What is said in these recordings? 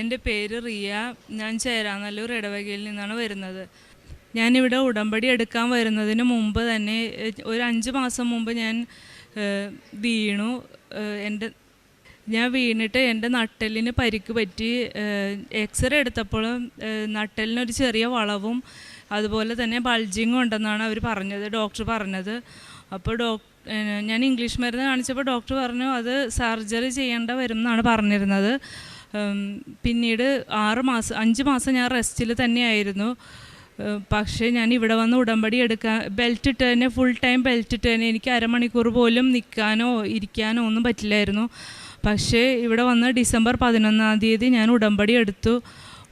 എന്റെ പേര് റിയ. ഞാൻ ചേരാനല്ലൂർ ഇടവകയിൽ നിന്നാണ് വരുന്നത്. ഞാനിവിടെ ഉടമ്പടി എടുക്കാൻ വരുന്നതിന് മുമ്പ് തന്നെ ഒരു അഞ്ച് മാസം മുമ്പ് ഞാൻ വീണു. എന്റെ ഞാൻ വീണിട്ട് എന്റെ നട്ടലിന് പരിക്ക് പറ്റി. എക്സ്റേ എടുത്തപ്പോഴും നട്ടലിനൊരു ചെറിയ വളവും അതുപോലെ തന്നെ ബൾജിങ്ങും ഉണ്ടെന്നാണ് അവർ പറഞ്ഞത് ഡോക്ടർ പറഞ്ഞത്. അപ്പോൾ ഡോക് ഞാൻ ഇംഗ്ലീഷ് മരുന്ന് കാണിച്ചപ്പോൾ ഡോക്ടർ പറഞ്ഞു അത് സർജറി ചെയ്യേണ്ട വരും എന്നാണ് പറഞ്ഞിരുന്നത്. പിന്നീട് ആറ് മാസം അഞ്ച് മാസം ഞാൻ റെസ്റ്റിൽ തന്നെയായിരുന്നു. പക്ഷേ ഞാൻ ഇവിടെ വന്ന് ഉടമ്പടി എടുക്കാൻ ബെൽറ്റ് ഇട്ട് തന്നെ ഫുൾ ടൈം ബെൽറ്റ് ഇട്ട് തന്നെ എനിക്ക് അരമണിക്കൂർ പോലും നിൽക്കാനോ ഇരിക്കാനോ ഒന്നും പറ്റില്ലായിരുന്നു. പക്ഷേ ഇവിടെ വന്ന് ഡിസംബർ പതിനൊന്നാം തീയതി ഞാൻ ഉടമ്പടി എടുത്തു.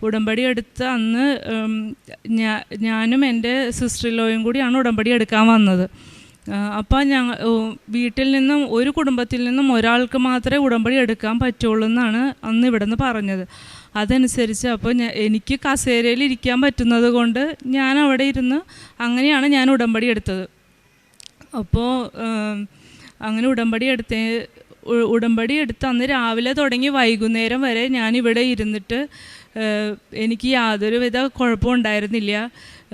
ഉടമ്പടി എടുത്ത അന്ന് ഞാനും എന്റെ സിസ്റ്ററിലോയും കൂടിയാണ് ഉടമ്പടി എടുക്കാൻ വന്നത്. അപ്പോൾ ഞങ്ങൾ വീട്ടിൽ നിന്നും ഒരു കുടുംബത്തിൽ നിന്നും ഒരാൾക്ക് മാത്രമേ ഉടമ്പടി എടുക്കാൻ പറ്റുള്ളൂ എന്നാണ് അന്ന് ഇവിടെ നിന്ന് പറഞ്ഞത്. അതനുസരിച്ച് അപ്പോൾ എനിക്ക് കസേരയിൽ ഇരിക്കാൻ പറ്റുന്നത് കൊണ്ട് ഞാൻ അവിടെ ഇരുന്ന് അങ്ങനെയാണ് ഞാൻ ഉടമ്പടി എടുത്തത്. അപ്പോൾ അങ്ങനെ ഉടമ്പടി എടുത്ത ഉടമ്പടി എടുത്ത് അന്ന് രാവിലെ തുടങ്ങി വൈകുന്നേരം വരെ ഞാൻ ഇവിടെ ഇരുന്നിട്ട് എനിക്ക് യാതൊരുവിധ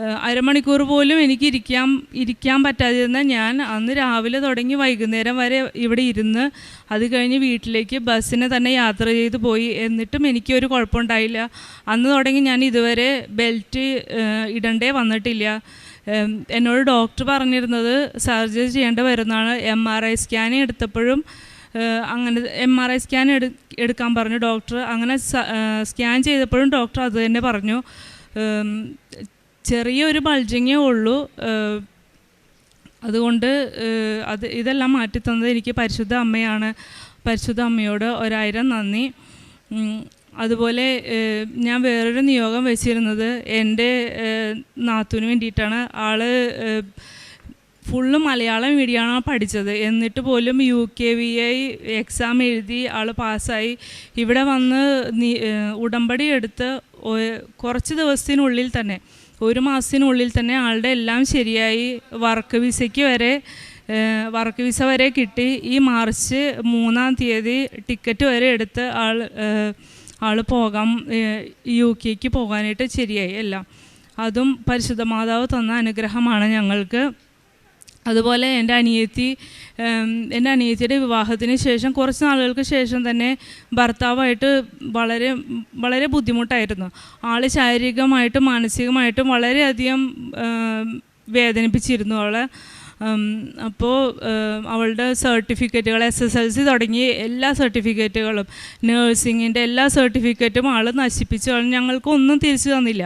ഏഹ്, അരമണിക്കൂർ പോലും എനിക്ക് ഇരിക്കാൻ ഇരിക്കാൻ പറ്റാതിരുന്ന ഞാൻ അന്ന് രാവിലെ തുടങ്ങി വൈകുന്നേരം വരെ ഇവിടെ ഇരുന്ന് അത് കഴിഞ്ഞ് വീട്ടിലേക്ക് ബസ്സിനെ തന്നെ യാത്ര ചെയ്ത് പോയി എന്നിട്ടും എനിക്കൊരു കുഴപ്പമുണ്ടായില്ല അന്ന് തുടങ്ങി ഞാൻ ഇതുവരെ ബെൽറ്റ് ഇടണ്ടേ വന്നിട്ടില്ല. എന്നോട് ഡോക്ടർ പറഞ്ഞിരുന്നത് സർജറി ചെയ്യേണ്ട വരുന്നതാണ്. എം ആർ ഐ സ്കാനിങ് എടുത്തപ്പോഴും അങ്ങനെ എം ആർ ഐ സ്കാൻ എടു എടുക്കാൻ പറഞ്ഞു. ഡോക്ടർ അങ്ങനെ സ്കാൻ ചെയ്തപ്പോഴും ഡോക്ടർ അത് തന്നെ പറഞ്ഞു. ചെറിയൊരു ബൾജിങ്ങേ ഉള്ളൂ. അതുകൊണ്ട് അത് ഇതെല്ലാം മാറ്റിത്തന്നത് എനിക്ക് പരിശുദ്ധ അമ്മയാണ്. പരിശുദ്ധ അമ്മയോട് ഒരായിരം നന്ദി. അതുപോലെ ഞാൻ വേറൊരു നിയോഗം വെച്ചിരുന്നത് എന്റെ നാത്തുവിന് വേണ്ടിയിട്ടാണ്. ഏഹ്, ഫുള്ള് മലയാളം മീഡിയമാണ് പഠിച്ചത്. എന്നിട്ട് പോലും U K V I exam എഴുതി ആൾ പാസ്സായി ഇവിടെ വന്ന് ഉടമ്പടി എടുത്ത് കുറച്ച് ദിവസത്തിനുള്ളിൽ തന്നെ ഒരു മാസത്തിനുള്ളിൽ തന്നെ ആളുടെ എല്ലാം ശരിയായി. വർക്ക് വിസയ്ക്ക് വരെ വർക്ക് വിസ വരെ കിട്ടി. ഈ മാർച്ച് മൂന്നാം തീയതി ടിക്കറ്റ് വരെ എടുത്ത് ആൾ ആൾ പോകാം യു കെക്ക് പോകാനായിട്ട് ശരിയായി എല്ലാം. അതും പരിശുദ്ധ മാതാവ് തന്ന അനുഗ്രഹമാണ് ഞങ്ങൾക്ക്. അതുപോലെ എന്റെ അനിയത്തി എന്റെ അനിയത്തിയുടെ വിവാഹത്തിന് ശേഷം കുറച്ച് നാളുകൾക്ക് ശേഷം തന്നെ ഭർത്താവായിട്ട് വളരെ വളരെ ബുദ്ധിമുട്ടായിരുന്നു. ആൾ ശാരീരികമായിട്ടും മാനസികമായിട്ടും വളരെയധികം വേദനിപ്പിച്ചിരുന്നു അവളെ. അപ്പോൾ അവളുടെ സർട്ടിഫിക്കറ്റുകൾ എസ് എസ് എൽ സി തുടങ്ങി എല്ലാ സർട്ടിഫിക്കറ്റുകളും നേഴ്സിങ്ങിന്റെ എല്ലാ സർട്ടിഫിക്കറ്റും ആൾ നശിപ്പിച്ചു. ഞങ്ങൾക്കൊന്നും തിരിച്ചു തന്നില്ല.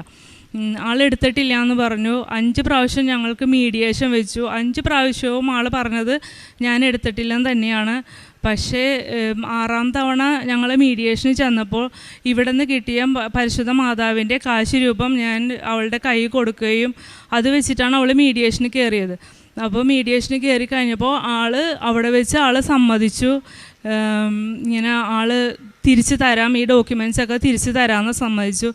ആളെടുത്തിട്ടില്ല എന്ന് പറഞ്ഞു. അഞ്ച് പ്രാവശ്യം ഞങ്ങൾക്ക് മീഡിയേഷൻ വെച്ചു. അഞ്ച് പ്രാവശ്യവും ആൾ പറഞ്ഞത് ഞാൻ എടുത്തിട്ടില്ലെന്ന് തന്നെയാണ്. പക്ഷേ ആറാം തവണ ഞങ്ങൾ മീഡിയേഷന് ചെന്നപ്പോൾ ഇവിടെ നിന്ന് കിട്ടിയ പരിശുദ്ധ മാതാവിന്റെ കാശ് രൂപം ഞാൻ അവളുടെ കൈ കൊടുക്കുകയും അത് വെച്ചിട്ടാണ് അവൾ മീഡിയേഷന് കയറിയത്. അപ്പോൾ മീഡിയേഷന് കയറി കഴിഞ്ഞപ്പോൾ ആൾ അവിടെ വെച്ച് ആൾ സമ്മതിച്ചു. ഇങ്ങനെ ആൾ തിരിച്ചു തരാം ഈ ഡോക്യുമെൻസ് ഒക്കെ തിരിച്ചു തരാമെന്ന് സമ്മതിച്ചു.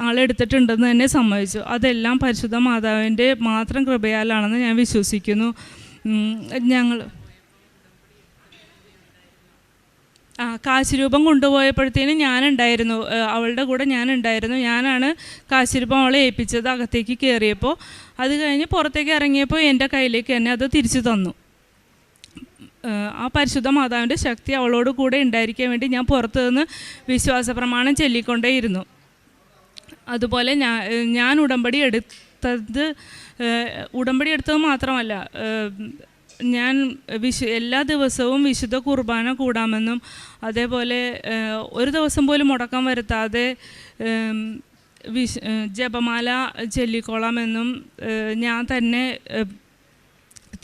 ആളെടുത്തിട്ടുണ്ടെന്ന് തന്നെ സമ്മതിച്ചു. അതെല്ലാം പരിശുദ്ധ മാതാവിന്റെ മാത്രം കൃപയാലാണെന്ന് ഞാൻ വിശ്വസിക്കുന്നു. ഞങ്ങൾ ആ കാശുരൂപം കൊണ്ടുപോയപ്പോഴത്തേനും ഞാനുണ്ടായിരുന്നു. അവളുടെ കൂടെ ഞാനുണ്ടായിരുന്നു. ഞാനാണ് കാശിരൂപം അവളെ ഏൽപ്പിച്ചത് അകത്തേക്ക് കയറിയപ്പോൾ. അത് കഴിഞ്ഞ് പുറത്തേക്ക് ഇറങ്ങിയപ്പോൾ എന്റെ കയ്യിലേക്ക് തന്നെ അത് തിരിച്ചു തന്നു. ആ പരിശുദ്ധ മാതാവിന്റെ ശക്തി അവളോട് കൂടെ ഉണ്ടായിരിക്കാൻ വേണ്ടി ഞാൻ പുറത്തു നിന്ന് വിശ്വാസ പ്രമാണം ചൊല്ലിക്കൊണ്ടേയിരുന്നു. അതുപോലെ ഞാൻ ഞാൻ ഉടമ്പടി എടുത്തത് ഉടമ്പടി എടുത്തത് മാത്രമല്ല ഞാൻ വിശു എല്ലാ ദിവസവും വിശുദ്ധ കുർബാന കൂടാമെന്നും അതേപോലെ ഒരു ദിവസം പോലും മുടക്കം വരുത്താതെ വിശ് ജപമാല ചൊല്ലിക്കോളാമെന്നും ഞാൻ തന്നെ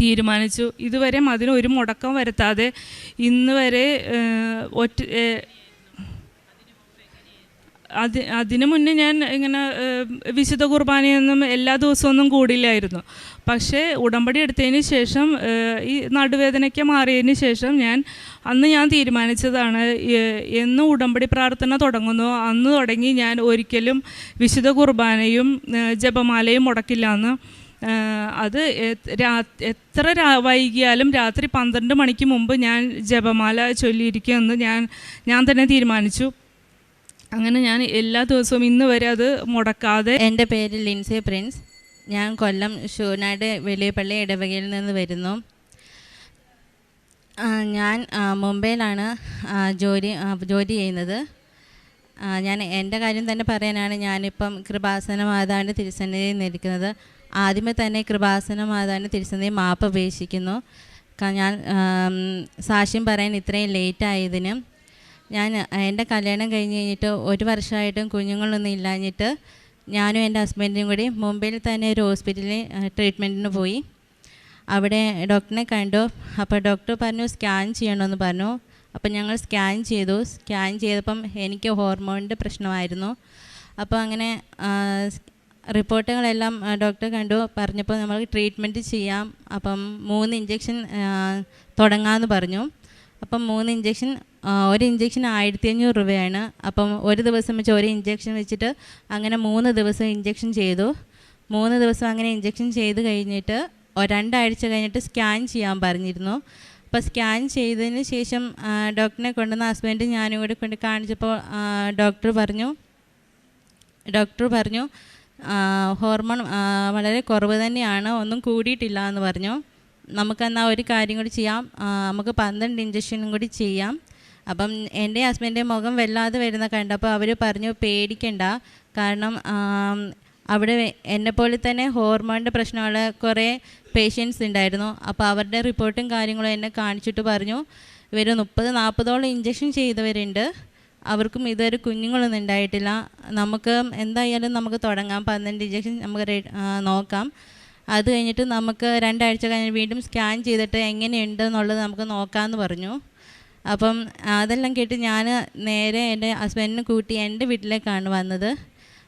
തീരുമാനിച്ചു. ഇതുവരെ അതിന് ഒരു മുടക്കം വരുത്താതെ ഇന്ന് വരെ ഒറ്റ അതി അത് അതിന് മുന്നേ ഞാൻ ഇങ്ങനെ വിശുദ്ധ കുർബാനയൊന്നും എല്ലാ ദിവസമൊന്നും കൂടില്ലായിരുന്നു. പക്ഷേ ഉടമ്പടി എടുത്തതിന് ശേഷം ഈ നടുവേദനയ്ക്ക് മാറിയതിന് ശേഷം ഞാൻ അന്ന് ഞാൻ തീരുമാനിച്ചതാണ് എന്ന് ഉടമ്പടി പ്രാർത്ഥന തുടങ്ങുന്നു. അന്ന് തുടങ്ങി ഞാൻ ഒരിക്കലും വിശുദ്ധ കുർബാനയും ജപമാലയും മുടക്കില്ല എന്ന്. അത് എത്ര വൈകിയാലും രാത്രി പന്ത്രണ്ട് മണിക്ക് മുമ്പ് ഞാൻ ജപമാല ചൊല്ലിയിരിക്കുമെന്ന് ഞാൻ ഞാൻ തന്നെ തീരുമാനിച്ചു. അങ്ങനെ ഞാൻ എല്ലാ ദിവസവും ഇന്ന് വരെ അത് മുടക്കാതെ എന്റെ പേര് ലിൻസി പ്രിൻസ്. ഞാൻ കൊല്ലം ഷൂനാട് വെളിയപ്പള്ളി ഇടവകയിൽ നിന്ന് വരുന്നു. ഞാൻ മുംബൈയിലാണ് ജോലി ജോലി ചെയ്യുന്നത്. ഞാൻ എന്റെ കാര്യം തന്നെ പറയാനാണ് ഞാനിപ്പം കൃപാസന മാതാവിന്റെ തിരുസന്നിധിയിൽ നിൽക്കുന്നത് ആദ്യമേ തന്നെ കൃപാസന മാതാവിന്റെ തിരുസന്നിധി മാപ്പ് അപേക്ഷിക്കുന്നു. ഞാൻ സാക്ഷ്യം പറയാൻ ഇത്രയും ലേറ്റ് ആയതിന്. ഞാൻ എന്റെ കല്യാണം കഴിഞ്ഞ് കഴിഞ്ഞിട്ട് ഒരു വർഷമായിട്ടും കുഞ്ഞുങ്ങളൊന്നും ഇല്ലാഞ്ഞിട്ട് ഞാനും എന്റെ ഹസ്ബൻഡും കൂടി മുംബൈയിൽ തന്നെ ഒരു ഹോസ്പിറ്റലിൽ ട്രീറ്റ്മെന്റിന് പോയി. അവിടെ ഡോക്ടറിനെ കണ്ടു. അപ്പോൾ ഡോക്ടർ പറഞ്ഞു സ്കാൻ ചെയ്യണമെന്ന് പറഞ്ഞു. അപ്പോൾ ഞങ്ങൾ സ്കാൻ ചെയ്തു. സ്കാൻ ചെയ്തപ്പം എനിക്ക് ഹോർമോണിന്റെ പ്രശ്നമായിരുന്നു. അപ്പോൾ അങ്ങനെ റിപ്പോർട്ടുകളെല്ലാം ഡോക്ടർ കണ്ടു. പറഞ്ഞപ്പോൾ നമ്മൾ ട്രീറ്റ്മെന്റ് ചെയ്യാം. അപ്പം മൂന്ന് ഇഞ്ചെക്ഷൻ തുടങ്ങാമെന്ന് പറഞ്ഞു. അപ്പം മൂന്ന് ഇഞ്ചെക്ഷൻ ഒരു ഇഞ്ചെക്ഷൻ ആയിരത്തി അഞ്ഞൂറ് രൂപയാണ്. അപ്പം ഒരു ദിവസം വെച്ച് ഒരു ഇഞ്ചെക്ഷൻ വെച്ചിട്ട് അങ്ങനെ മൂന്ന് ദിവസം ഇഞ്ചെക്ഷൻ ചെയ്തു. മൂന്ന് ദിവസം അങ്ങനെ ഇഞ്ചെക്ഷൻ ചെയ്ത് കഴിഞ്ഞിട്ട് രണ്ടാഴ്ച കഴിഞ്ഞിട്ട് സ്കാൻ ചെയ്യാൻ പറഞ്ഞിരുന്നു. അപ്പോൾ സ്കാൻ ചെയ്തതിന് ശേഷം ഡോക്ടറിനെ കൊണ്ടുവന്ന ഹസ്ബൻഡ് ഞാനും കൂടി കൊണ്ട് കാണിച്ചപ്പോൾ ഡോക്ടർ പറഞ്ഞു ഡോക്ടർ പറഞ്ഞു ഹോർമോൺ വളരെ കുറവ് തന്നെയാണ്. ഒന്നും കൂടിയിട്ടില്ല എന്ന് പറഞ്ഞു. നമുക്കെന്നാൽ ഒരു കാര്യം കൂടി ചെയ്യാം. നമുക്ക് പന്ത്രണ്ട് ഇഞ്ചക്ഷനും കൂടി ചെയ്യാം. അപ്പം എന്റെ ഹസ്ബൻഡിന്റെ മുഖം വല്ലാതെ വരുന്ന കണ്ടപ്പോൾ അവർ പറഞ്ഞു പേടിക്കണ്ട. കാരണം അവിടെ എന്നെപ്പോലെ തന്നെ ഹോർമോണിന്റെ പ്രശ്നമുള്ള കുറേ പേഷ്യൻസ് ഉണ്ടായിരുന്നു. അപ്പോൾ അവരുടെ റിപ്പോർട്ടും കാര്യങ്ങളും എന്നെ കാണിച്ചിട്ട് പറഞ്ഞു. ഇവർ മുപ്പത് നാൽപ്പതോളം ഇഞ്ചക്ഷൻ ചെയ്തവരുണ്ട്. അവർക്കും ഇതുവരെ കുഞ്ഞുങ്ങളൊന്നും ഉണ്ടായിട്ടില്ല. നമുക്ക് എന്തായാലും നമുക്ക് തുടങ്ങാം. പന്ത്രണ്ട് ഇഞ്ചക്ഷൻ നമുക്ക് നോക്കാം. അത് കഴിഞ്ഞിട്ട് നമുക്ക് രണ്ടാഴ്ച കഴിഞ്ഞ് വീണ്ടും സ്കാൻ ചെയ്തിട്ട് എങ്ങനെയുണ്ട് എന്നുള്ളത് നമുക്ക് നോക്കാമെന്ന് പറഞ്ഞു. അപ്പം അതെല്ലാം കേട്ട് ഞാൻ നേരെ എന്റെ ഹസ്ബൻഡിനെ കൂട്ടി എന്റെ വീട്ടിലേക്കാണ് വന്നത്.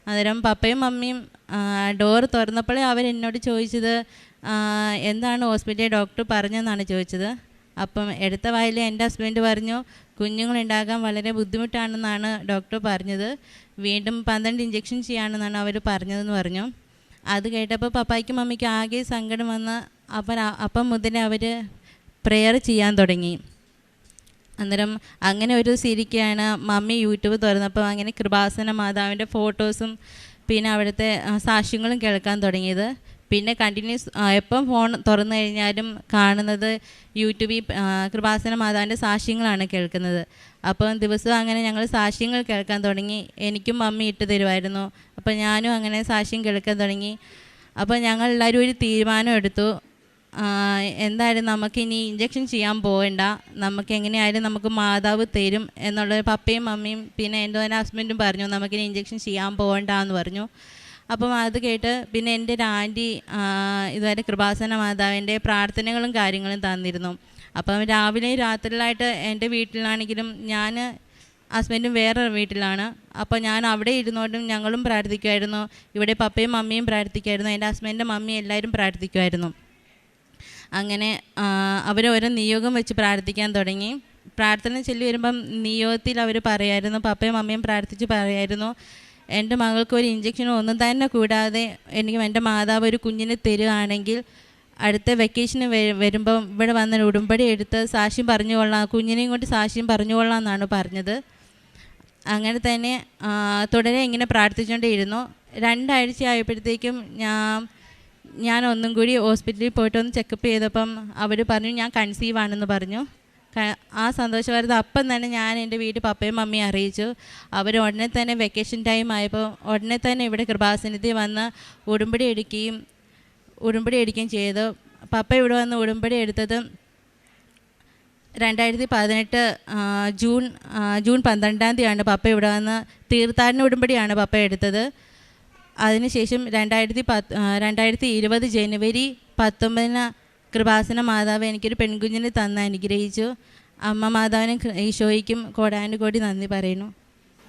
അന്നേരം പപ്പയും മമ്മിയും ഡോർ തുറന്നപ്പോഴേ അവരെന്നോട് ചോദിച്ചത് എന്താണ് ഹോസ്പിറ്റലിലെ ഡോക്ടർ പറഞ്ഞതെന്നാണ് ചോദിച്ചത്. അപ്പം എടുത്ത വായിൽ എന്റെ ഹസ്ബൻഡ് പറഞ്ഞു കുഞ്ഞുങ്ങളുണ്ടാകാൻ വളരെ ബുദ്ധിമുട്ടാണെന്നാണ് ഡോക്ടർ പറഞ്ഞത്. വീണ്ടും പന്ത്രണ്ട് ഇഞ്ചക്ഷൻ ചെയ്യാണെന്നാണ് അവർ പറഞ്ഞതെന്ന് പറഞ്ഞു. അത് കേട്ടപ്പോൾ പപ്പായ്ക്കും മമ്മിക്കും ആകെ സങ്കടം വന്ന് അപ്പം അപ്പം മുതലേ അവർ പ്രെയർ ചെയ്യാൻ തുടങ്ങി. അന്നേരം അങ്ങനെ ഒരു സിരിക്കാണ് മമ്മി യൂട്യൂബ് തുറന്നപ്പോൾ അങ്ങനെ കൃപാസന മാതാവിന്റെ ഫോട്ടോസും പിന്നെ അവിടുത്തെ സാക്ഷ്യങ്ങളും കേൾക്കാൻ തുടങ്ങിയത്. പിന്നെ കണ്ടിന്യൂസ് എപ്പം ഫോൺ തുറന്നു കഴിഞ്ഞാലും കാണുന്നത് യൂട്യൂബിൽ കൃപാസന മാതാവിന്റെ സാക്ഷ്യങ്ങളാണ് കേൾക്കുന്നത്. അപ്പം ദിവസവും അങ്ങനെ ഞങ്ങൾ സാക്ഷ്യങ്ങൾ കേൾക്കാൻ തുടങ്ങി. എനിക്കും മമ്മി ഇട്ട് തരുമായിരുന്നു. അപ്പം ഞാനും അങ്ങനെ സാക്ഷ്യം കേൾക്കാൻ തുടങ്ങി. അപ്പോൾ ഞങ്ങൾ എല്ലാവരും ഒരു തീരുമാനം എടുത്തു. എന്തായാലും നമുക്കിനി ഇഞ്ചക്ഷൻ ചെയ്യാൻ പോകണ്ട നമുക്ക് എങ്ങനെയായാലും നമുക്ക് മാതാവ് തരും എന്നുള്ള പപ്പയും മമ്മിയും പിന്നെ എന്റെ ഹസ്ബൻഡും പറഞ്ഞു നമുക്കിനി ഇഞ്ചക്ഷൻ ചെയ്യാൻ പോകണ്ട എന്ന് പറഞ്ഞു. അപ്പം അത് കേട്ട് പിന്നെ എന്റെ ഒരു ആന്റി ഇതുവരെ കൃപാസന മാതാവിന്റെ പ്രാർത്ഥനകളും കാര്യങ്ങളും തന്നിരുന്നു. അപ്പം രാവിലെയും രാത്രിയിലായിട്ട് എന്റെ വീട്ടിലാണെങ്കിലും ഞാൻ ഹസ്ബൻഡും വേറെ വീട്ടിലാണ്. അപ്പോൾ ഞാൻ അവിടെ ഇരുന്നോണ്ടും ഞങ്ങളും പ്രാർത്ഥിക്കുമായിരുന്നു. ഇവിടെ പപ്പയും മമ്മിയും പ്രാർത്ഥിക്കുമായിരുന്നു. എന്റെ ഹസ്ബൻഡിന്റെ മമ്മി എല്ലാവരും പ്രാർത്ഥിക്കുമായിരുന്നു. അങ്ങനെ അവരോരോ നിയോഗം വെച്ച് പ്രാർത്ഥിക്കാൻ തുടങ്ങി. പ്രാർത്ഥന ചൊല്ലി വരുമ്പം നിയോഗത്തിൽ അവർ പറയായിരുന്നു പപ്പയും മമ്മിയും പ്രാർത്ഥിച്ച് പറയായിരുന്നു. എന്റെ മകൾക്ക് ഒരു ഇഞ്ചക്ഷനോ ഒന്നും തന്നെ കൂടാതെ എനിക്ക് എന്റെ മാതാവ് ഒരു കുഞ്ഞിനെ തരുകയാണെങ്കിൽ അടുത്ത വെക്കേഷന് വരുമ്പം ഇവിടെ വന്ന ഉടുമ്പടി എടുത്ത് സാക്ഷ്യം പറഞ്ഞുകൊള്ളാം. കുഞ്ഞിനെയും കൊണ്ട് സാക്ഷ്യം പറഞ്ഞുകൊള്ളാം എന്നാണ് പറഞ്ഞത്. അങ്ങനെ തന്നെ തുടരെ ഇങ്ങനെ പ്രാർത്ഥിച്ചുകൊണ്ടേയിരുന്നു. രണ്ടാഴ്ച ആയപ്പോഴത്തേക്കും ഞാൻ ഞാൻ ഒന്നും കൂടി ഹോസ്പിറ്റലിൽ പോയിട്ട് ഒന്ന് ചെക്കപ്പ് ചെയ്തപ്പം അവർ പറഞ്ഞു ഞാൻ കൺസീവ് ആണെന്ന് പറഞ്ഞു. ആ സന്തോഷമായിരുന്നു അപ്പം തന്നെ ഞാൻ എന്റെ വീട്ടിൽ പപ്പയും മമ്മിയും അറിയിച്ചു. അവർ ഉടനെ തന്നെ വെക്കേഷൻ ടൈം ആയപ്പോൾ ഉടനെ തന്നെ ഇവിടെ കൃപാസനത്തിൽ വന്ന് ഉടുമ്പടി എടുക്കുകയും ഉടുമ്പടി എടുക്കുകയും ചെയ്തു. പപ്പ ഇവിടെ വന്ന് ഉടുമ്പടി എടുത്തത് രണ്ടായിരത്തി പതിനെട്ട് ജൂൺ ജൂൺ പന്ത്രണ്ടാം തീയതിയാണ് പപ്പ ഇവിടെ വന്ന് തീർത്ഥാടന ഉടുമ്പടിയാണ് പപ്പ എടുത്തത്. അതിനുശേഷം രണ്ടായിരത്തി പത്ത് രണ്ടായിരത്തി ഇരുപത് ജനുവരി പത്തൊമ്പതിന് കൃപാസന മാതാവ് എനിക്കൊരു പെൺകുഞ്ഞിനെ തന്ന് അനുഗ്രഹിച്ചു. അമ്മ മാതാവിനും ഈശോയ്ക്കും കോടാനുകോടി നന്ദി പറയുന്നു.